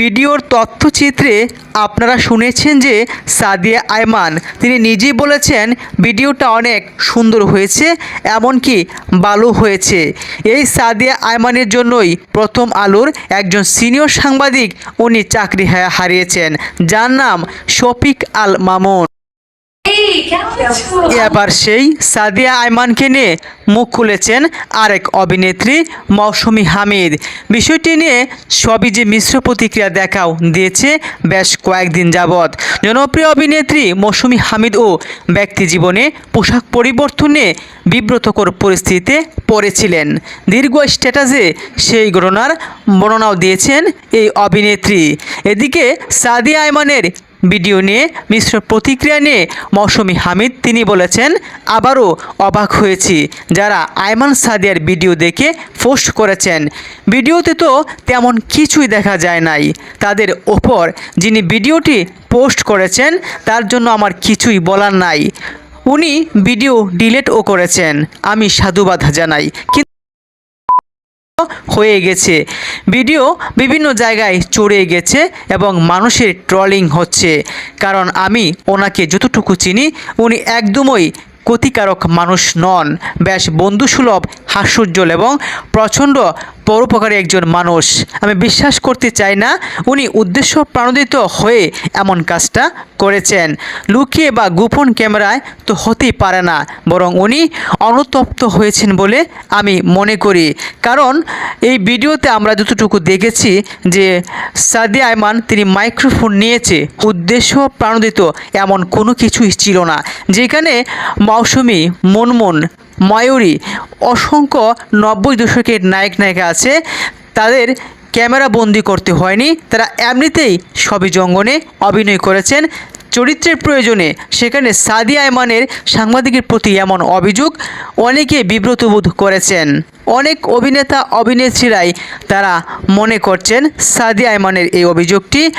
ভিডিওর তথ্যচিত্রে আপনারা শুনেছেন যে সাদিয়া আয়মান, তিনি নিজেই বলেছেন, ভিডিওটা অনেক সুন্দর হয়েছে, এমনকি ভালো হয়েছে এই সাদিয়া আয়মানের জন্যই প্রথম আলোর একজন সিনিয়র সাংবাদিক উনি চাকরি হারিয়েছেন, যার নাম শফিক আল মামুন? এবার সেই সাদিয়া আয়মানকে নিয়ে মুখ খুলেছেন আরেক অভিনেত্রী মৌসুমি হামিদ। বিষয়টি নিয়ে সবই যে মিশ্র প্রতিক্রিয়া দেখাও দিয়েছে বেশ কয়েকদিন যাবৎ। জনপ্রিয় অভিনেত্রী মৌসুমি হামিদ ও ব্যক্তি জীবনে পোশাক পরিবর্তনে বিব্রতকর পরিস্থিতিতে পড়েছিলেন। দীর্ঘ স্ট্যাটাসে সেই ঘটনার বর্ণনাও দিয়েছেন এই অভিনেত্রী। এদিকে সাদিয়া আয়মানের ভিডিও নিয়ে, মিশ্র প্রতিক্রিয়া নিয়ে মৌসুমি হামিদ তিনি বলেছেন, আবারও অবাক হয়েছি যারা আয়মান সাদিয়ার ভিডিও দেখে পোস্ট করেছেন। ভিডিওতে তো তেমন কিছুই দেখা যায় নাই। তাদের ওপর যিনি ভিডিওটি পোস্ট করেছেন, তার জন্য আমার কিছুই বলার নাই। উনি ভিডিও ডিলেটও করেছেন। আমি সাধুবাদ জানাই। কিন্তু হয়ে গেছে। ভিডিও বিভিন্ন জায়গায় চড়ে গেছে এবং মানুষের ট্রলিং হচ্ছে। কারণ আমি ওনাকে যতটুকু চিনি, উনি একদমই ক্ষতিকারক মানুষ নন। বেশ বন্ধুসুলভ, হাস্যোজ্জ্বল এবং প্রচণ্ড পরোপকারী একজন মানুষ। আমি বিশ্বাস করতে চাই না, উনি উদ্দেশ্য প্রাণোদিত হয়ে এমন কাজটা করেছেন। লুকিয়ে বা গোপন ক্যামেরায় তো হতেই পারে না, বরং উনি অনুতপ্ত হয়েছেন বলে আমি মনে করি। কারণ এই ভিডিওতে আমরা যতটুকু দেখেছি যে সাদিয়া আয়মান তিনি মাইক্রোফোন নিয়েছে, উদ্দেশ্য প্রাণোদিত এমন কোনো কিছুই ছিল না। যেখানে মৌসুমি মনমন ময়ূরী। অসংখ্য নব্বই দশকের নায়ক নায়িকা আছে। তাদের ক্যামেরা বন্দি করতে হয়নি। তারা এমনিতেই সবই জঙ্গনে অভিনয় করেছেন। চরিত্রের প্রয়োজনে সেখানে সাদিয়া আয়মানের সাংবাদিকের প্রতি এমন অভিযোগ অনেকে বিব্রত বোধ করেছেন। অনেক অভিনেতা, অভিনেত্রীরাই তারা মনে করছেন সাদিয়া আয়মানের এই অভিযোগটি।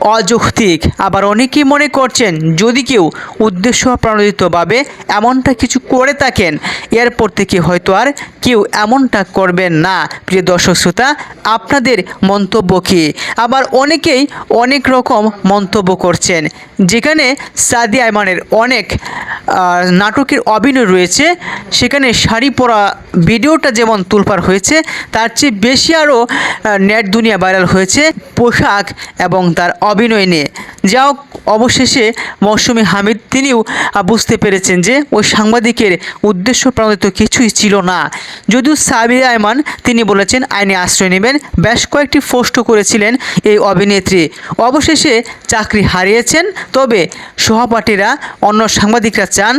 অযৌক্তিক। আবার অনেকেই মনে করছেন, যদি কেউ উদ্দেশ্য প্রণোদিতভাবে এমনটা কিছু করে থাকেন, এরপর থেকে হয়তো আর কেউ এমনটা করবেন না। প্রিয় দর্শক শ্রোতা, আপনাদের মন্তব্য কী? আবার অনেকেই অনেক রকম মন্তব্য করছেন। যেখানে সাদি আয়মানের অনেক নাটকের অভিনয় রয়েছে, সেখানে শাড়ি পরা ভিডিওটা যেমন তুলপার হয়েছে, তার চেয়ে বেশি আরও নেট দুনিয়া ভাইরাল হয়েছে পোশাক এবং তার অভিনয় নিয়ে। যা হোক, অবশেষে মৌসুমি হামিদ তিনিও বুঝতে পেরেছেন যে ওই সাংবাদিকের উদ্দেশ্য প্রণোদিত কিছুই ছিল না। যদিও সাবিয়া আয়মান তিনি বলেছেন, আইনে আশ্রয় নেবেন। বেশ কয়েকটি পোস্ট করেছিলেন এই অভিনেত্রী। অবশেষে চাকরি হারিয়েছেন তবে সহপাঠীরা অন্য সাংবাদিকরা চান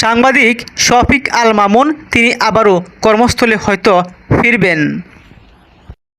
সাংবাদিক শফিক আল মামুন তিনি আবারও কর্মস্থলে হয়তো ফিরবেন।